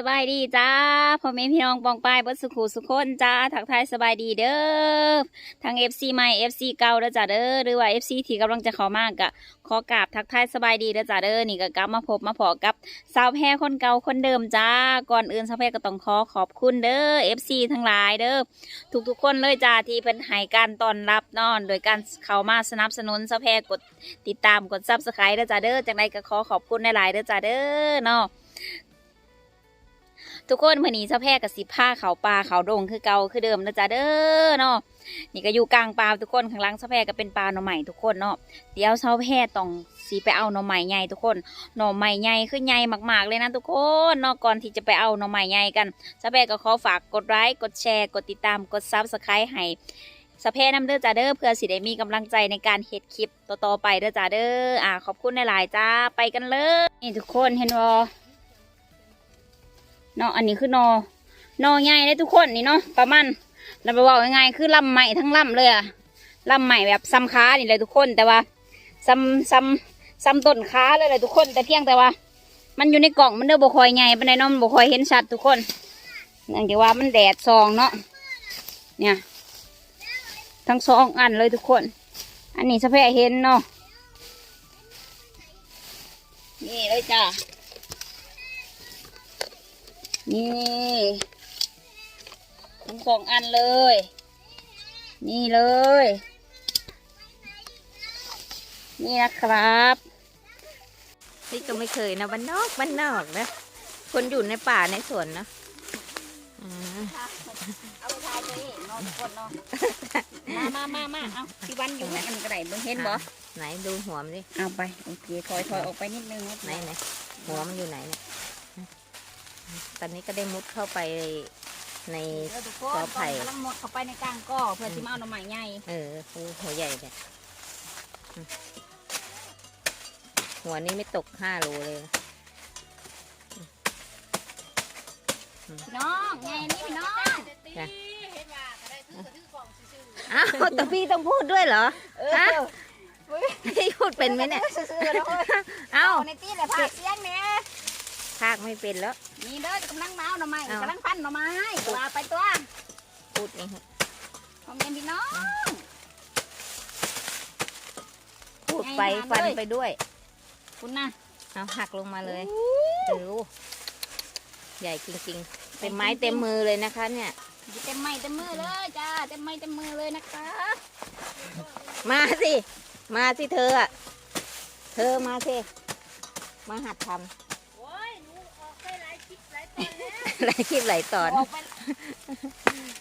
สบายดีจ้าพ่อแม่พี่น้องปองปายบดสุขุสุขคนจ้าทักทายสบายดีเด้อทาง FC ใหม่ FC เก่าเด้อจ้าเด้อหรือว่า FC ที่กำลังจะเข้ามากกะขอกราบทักทายสบายดีเด้อจ้าเด้อนี่ก็กลับมาพบมาพอกับสาวแพรคนเก่าคนเดิมจ้าก่อนอื่นสาวแพรก็ต้องขอขอบคุณเด้อ FC ทั้งหลายเด้อทุกๆคนเลยจ้าที่เพิ่นให้การต้อนรับนอนโดยการเข้ามาสนับสนุนสาวแพรกดติดตามกด Subscribe เด้อจ้าเด้อจังไดก็ขอขอบคุณหลายๆเด้อจ้าเด้อเนาะ ทุกคนมื่อนี้เจ้าแพรกับสิผ้าเขาปลาเขาดงคือเก่าคือเดิมนะจ๊ะเด้อเนาะนี่ก็อยู่กลางปลาทุกคนข้างล่างเจ้าแพรก็เป็นปลาหน่อใหม่ทุกคนเนาะเดี๋ยวเจ้าแพรต้องสีไปเอาหน่อใหม่ใหญ่ทุกคนหน่อใหม่ใหญ่คือใหญ่มากๆเลยนะทุกคนเนาะก่อนที่จะไปเอาหน่อใหม่ใหญ่กันเจ้าแพรก็ขอฝากกดไลค์กดแชร์กดติดตามกดซับสไครต์ให้สเพน้ำเด้อจ้าเด้อเพื่อสิได้มีกำลังใจในการเฮ็ดคลิปต่อๆไปเด้อจ้าเด้ออ่าขอบคุณหลายๆจ้าไปกันเลยนี่ทุกคนเห็นบ่ เนาะอันนี้คือนอนอใหญ่เลยทุกคนนี่เนาะประมาณเราไปบอกยังไงคือลำใหม่ทั้งลำเลยอะลำใหม่แบบซ้ำค้านี่เลยทุกคนแต่ว่าซ้ำซ้ำซ้ำต้นค้าเลยเลยทุกคน แต่เพียงแต่ว่า มันอยู่ในกล่องมันเด้อบคอยใหญ่ปานใดเนาะมันบคอยเห็นชัดทุกคนเนื่องจากว่ามันแดดซองเนาะเนี่ยทั้งสองอันเลยทุกคน อันนี้สะเพเห็นเนาะนี่เลยจ้า นี่ทั้งสองอันเลย นี่เลย นี่นะครับนี่ก็ไม่เคยนะบ้านนอกบ้านนอกนะคนอยู่ในป่าในสวนนะอืมเอาไปทายเลยนอนกดนอนมามามามาเอาพี่วันอยู่อันกระไดเบิ่งเห็นบ่ไหนดูหัวมันดิเอาไปโอเคถอยถอยออกไปนิดนึงไหนไหนหัวมันอยู่ไหนเนี่ย ตอนนี้ก็ได้มุดเข้าไปในเออทุกคนขออภัยกำลังหมดเข้าไปในกลางก้อเพื่อที่มาเอาหน่อไม้ใหญ่เออหูหัวใหญ่เนี่ยอืมหัวนี้ไม่ตกห้าโลเลยนะพี่น้องไงนี่พี่น้องอ้าวแต่พี่ต้องพูดด้วยเหรอเอฮะอพี่พูดเป็นไหมเนี่ยซื่อๆเลยเอ้าเอาในตีเลยพากเสียงเนี่ยภาคไม่เป็นแล้ว นี่เด้อกำลังมาเอาหน่อไม้เอากำลังพันหน่อไม้ว่าไปตัวพูดเองคอมเมนต์พี่น้องพูดไปไงมาฟันเลยไปด้วย คุณนะเอาหักลงมาเลยเออใหญ่จริงๆเต็มไม้เต็มมือเลยนะคะ เนี่ยเต็มไม้เต็มมือเลยจ้าเต็มไม้เต็มมือเลยนะคะ มาสิ มาสิเธออะเธอมาสิมาหัดทำ หลายคลิปหลายตอนออกไป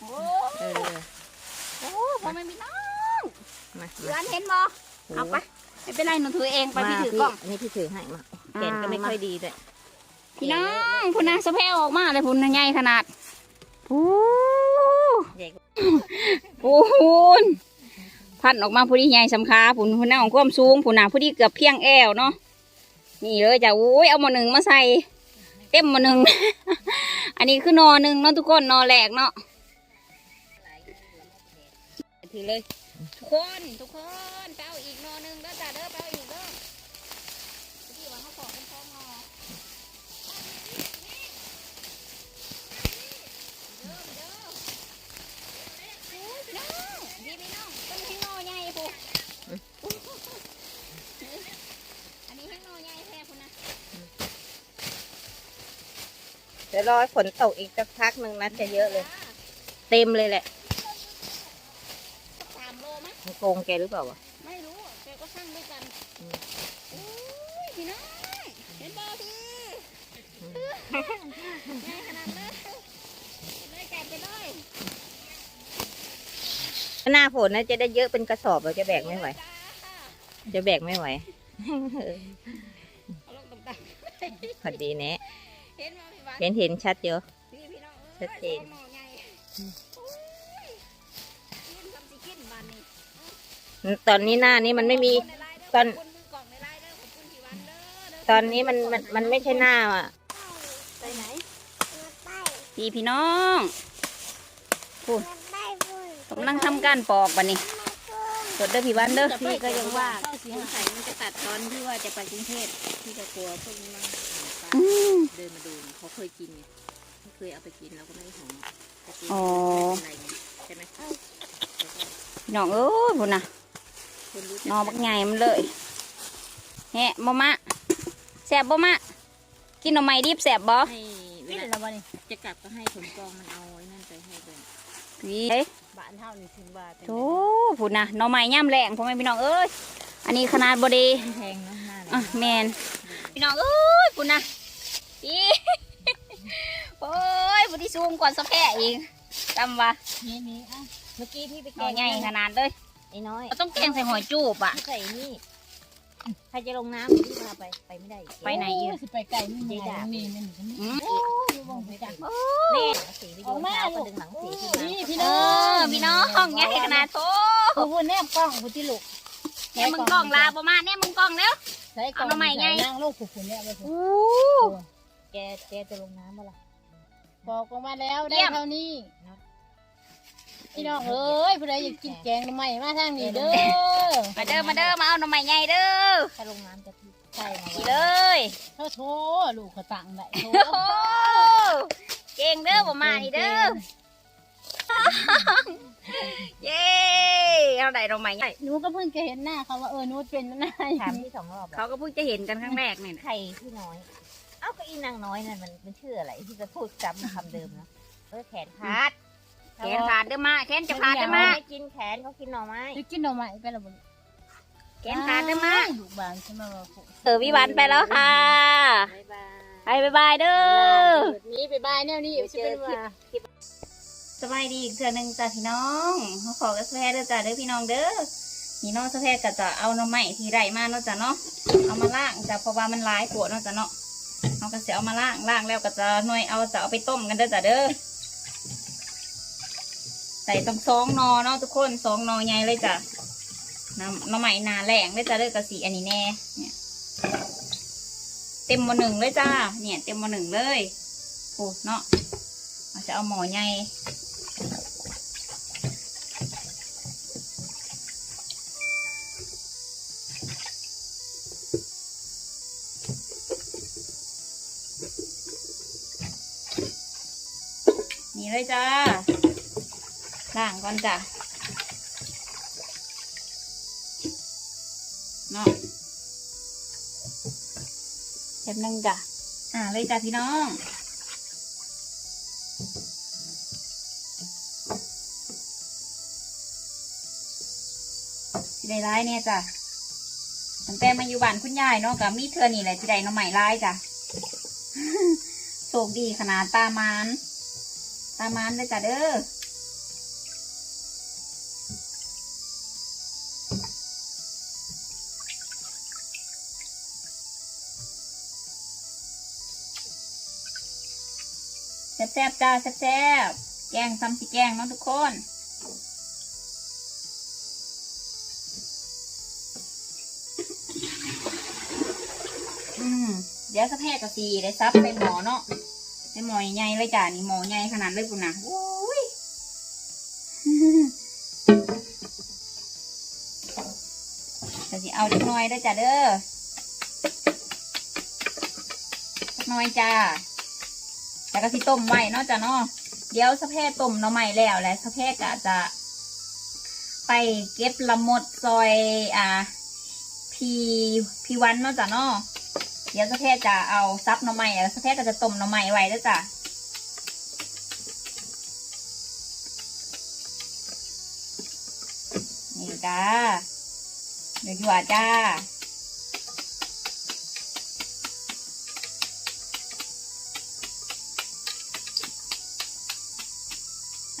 โอ้เออโหพ่อแม่พี่น้องมาเดือนเห็นบ่เอาไปไม่เป็นไรหนูถือเองไปมาพี่ถือกล้องพี่นี่พี่ถือให้มาแกนก็อ่าไม่มาค่อยดีด้วยพี่น้องพุ่นนะสะเพออกมาเลยพุ่นนะใหญ่ขนาดพูใหญ่กว่าพูนพันออกมาผู้ที่ใหญ่สำคาพุ่นพุ่นนะของความสูงพุ่นนะผู้ที่เกือบเพียงแอวเนาะนี่เลยจ้ะโอ้ยเอาหมอหนึ่งมาใส่ เต็มมาหนึ่ง อันนี้คือนอหนึ่งเนาะทุกคนนอแหลกเนาะถือเลย ทุกคน ทุกคนไปเอาอีกนอหนึ่งเด้อจ้าเด้อไปเอาอีกเด้อที่ว่าเขาขอเป็นท้องนอเด้อเด้อโอ้ยพี่น้องดีพี่น้องต้นแห้งนอใหญ่ปุ๊อันนี้แห้งนอใหญ่แท้พุ่นนะ เดี๋ยวรอให้ฝนตกอีกสักพักหนึ่งนะจะเยอะเลย เต็มเลยแหละสักสามโลมั้ยมันโกงแกหรือเปล่าวะไม่รู้แกก็ช่างด้วยกันอืมโอ้ยพี่น้องเห็นบ่พี่ง่ายขนาดเลยไปเลยแกะไปเลยหน้าฝนนะจะได้เยอะเป็นกระสอบเราจะแบกไม่ไหวจ้าจะแบกไม่ไหวเอาลงต่ำพอดีเนะๆ เห็นบ่พี่วันเห็นเห็นชัดเยอะพี่พี่น้องชัดเจนโอ้ยหอใหญ่โอ้ยกินทำสิกินบ้านนี้ตอนนี้หน้านี้มันไม่มี ขบคุณในไลน์เด้ตอน ขบคุณมือกล่องในไลน์เด้อขอบคุณพี่วันเด้อเด้อตอนนี้มันมันมันไม่ใช่หน้าอะไปไหนพี่พี่น้องพูดกำลังทำการปอกบันนี้สดเด้อพี่วันเด้อพี่ก็ยังว่า เข้าสีหายมันจะตัดตอนที่ว่าจะไปกรุงเทพพี่ก็กลัวพวกนี้มัน อืม เดินมาดูเนี่ยเขาเคยกินไงไม่เคยเอาไปกินเราก็ไม่หอมแต่กินอ๋ออะไรเงี้ยใช่ไหมแล้วก็พี่น้องเอ้ยพุ่นนะคนรู้นอบักใหญ่มันเลยแฮะบ่มะแซ่บบ่มะกินหน่อไม้ดิบแซ่บบ่ให้เวนี่ลาเราบ่นี่จะกลับก็ให้ผลกองมันเอาไอ้นั่นไปให้ด้วยพี่เอ้ยบ้านเฮานี่ถึงว่าเป็นโธ่พุ่นนะหน่อไม้ย่ำแรงพ่อแม่พี่น้องเอ้ยอันนี้ขนาดบ่ดีแพงเนาะหน้าอะเนี่ยแมน พี่น้องเอ้ยพุ่นนะพี่โอ้ยพุ่นที่ซูมก่อนสะแพะอีกจำว่านี่นี่อะเมื่อกี้พี่ไปหน่อใหญ่ขนาดเลยไอ้น้อยเราต้องแกงใส่หอยจูบอะพี่ใส่นี่ใครจะลงน้ำพี่พาไปไปไม่ได้อีกไปไหนอีกสิไปไกลนี่ไงนี่นี่นี่อืมบ่ไปจ้ะแน่สีไปโยนเท้าก็ดึงหลังสีขึ้นมานี่พี่น้องพี่น้องใหญ่ขนาดโถโอ้โหแนบกล้องกูที่ลูกแน่มึงกล้องลาบ่มาแน่มึงกล้องแล้ว ใส่กล้องเอามาใหม่ไง นั่งลูกผูกๆเนี่ยไปอู้ แกแกจะลงน้ำบ่ล่ะบอกออกมาแล้วได้เยี่ยม เท่านี้พี่น้องเอ้ยผู้ใดอยากกินแกงใหม่มาทางนี้เด้อมาเด้อมาเด้อมาเอาหน่อไม้ใหญ่เด้อถ้าลงน้ำจะใช่มานี่เลยโทษโทลูกเขาตังได้โทโอ้โหเก่งเด้อบ่มานี่เด้อ เย้เอาได้หน่อไม้ใหญ่หนูก็เพิ่งจะเห็นหน้าเขาว่าเออหนูเป็นมันน่าถามที่สองรอบเขาก็เพิ่งจะเห็นกันครั้งแรกนี่นะใครที่น้อย เอ้าก็อีนางน้อยนั่นมันมันชื่ออะไรที่จะพูดจำคำเดิมนะเออแขนขาดแขนขาดเด้อมาแขนจะขาดเด้อมาไม่กินแขนเขากินหน่อไม้จะกินหน่อไม้ไปและบ่แขนขาดเด้อมาลูกบานใช่ไหมว่าพวกเออวิวันไปแล้วค่ะบ๊ายบายไปบ๊ายบายเด้อแบบนี้ไปบายแนวนี้เดี๋ยวจะเจเป็อนว่าคลิป สบายดีอีกเทื่อหนึ่งจ้ะพี่น้องเขาขอกระแสเด้อจ้ะเด้อพี่น้องเด้อพี่น้องสะแพก็จะเอาหน่อไม้ที่ไรมาเนาะจ้ะเนาะเอามาล่างจ้ะเพราะว่ามันหลายปวดเนาะจ้ะเนาะเอาก็จะเอามาล่างล่างแล้วก็จะหน่วยเอาจะเอาไปต้มกันเด้อจ้ะเด้อใส่ต้องสองนอเนาะทุกคนสองนอใหญ่เลยจ้ะน้ำหน่อไม้หนาแหลงเลยจ้ะเด้อกระสีอันนี้แน่เนี่ยเต็มมอหนึ่งเลยจ้าเนี่ย เต็มมอหนึ่งเลยโอ้เนาะเราจะเอาหมอใหญ่ นี่เลยจ้าล้างก่อนจ้ะเนาะแป๊บนึงจ้ะอ่าเลยจ้ะพี่น้องได้ร้ายเนี่ยจ้ะตั้งแต่มาอยู่บ้านคุณยายเนาะกับมีเธอนี่แหละสิได้น้องใหม่ร้ายจ้ะโชคดีขนาดตามาน ตามานเลยจ้ะเด้อแซ่บๆจ้าแซ่บๆแกงซ้ำสิแกงเนาะทุกคนอืมเดี๋ยวสักแพกกะสีได้ซับไปหมอเนาะ ไปหมอใหญ่ๆเลยจ้านี่หมอใหญ่ขนาดเลยปุ่นนะโอ้ยจะสิเอาจักหน่อยได้อจ้าเด้อจักหน่อยจ้าแล้วก็สิต้มไว้เนาะจ้ะเนาะเดี๋ยวสะเพศต้มหน่อไม้แล้วแหละสะเพศก็จะ ไปเก็บละมดซอยอ่าพีพีวันเนาะจ้ะเนาะเดี๋ยวสะเพศจะเอาซับหน่อไม้แล้วสะเพศก็จะต้มหน่อไม้ไว้แล้วยจ้ะนี่จ้าเดี๋ยวอยู่จ้า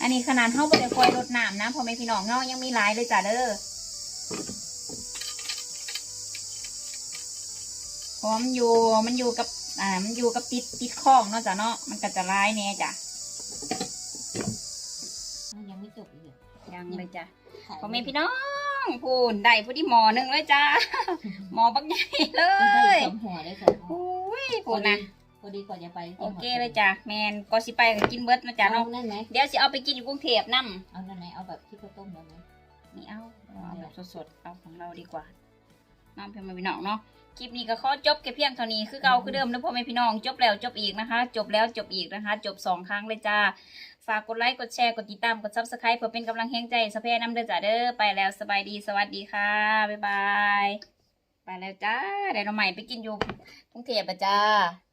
อันนี้ขนาดเท่าบริคอยรดน้ำนะพอแม่พี่น้องเนาะยังมีหลายเลยจ้ะเด้อ เพราะมันอยู่มันอยู่กับ อ่า มันอยู่กับติดติดคลองเนาะจ้ะเนาะมันก็จะร้ายแน่จ้ะยังไม่จบอีกเหรอยังเลยจ้ะพอแม่พี่น้องพูนได้พอดีหมอหนึ่งเลยจ้ะหมอบักใหญ่เลได้ยสองหัวได้สองหัวอุ้ยพูนนะพอดีก่อนจะไปโอเคเลยจ้ะแมนก็สิไปก็กินเบิร์ดนะจ๊ะเอาเนาะนั่นไหมเดี๋ยวสิเอาไปกินอยู่กรุงเทพนํเอานั่นไหมเอาแบบที่เขาต้มแล้วไหมนี่เอาเอาแบบสดๆเอาของเราดีกว่า น้องเพื่อนมาพี่น้องเนาะคลิปนี้ก็ขอจบแค่เพียงเท่านี้คือเก่าคือเดิมนะพ่อแม่พี่น้องจบแล้วจบอีกนะคะ จบแล้วจบอีกนะคะ จบสองครั้งเลยจ้าฝากกดไลค์กดแชร์กดติดตามกดซับสไครป์เพื่อเป็นกำลังแห่งใจสะเพน้ำเด้อจ้าเด้อไปแล้วสบายดีสวัสดีค่ะบ๊ายบายไปแล้วจ้าเดี๋ยวเราใหม่ไปกินอยู่กรุงเทพจ้า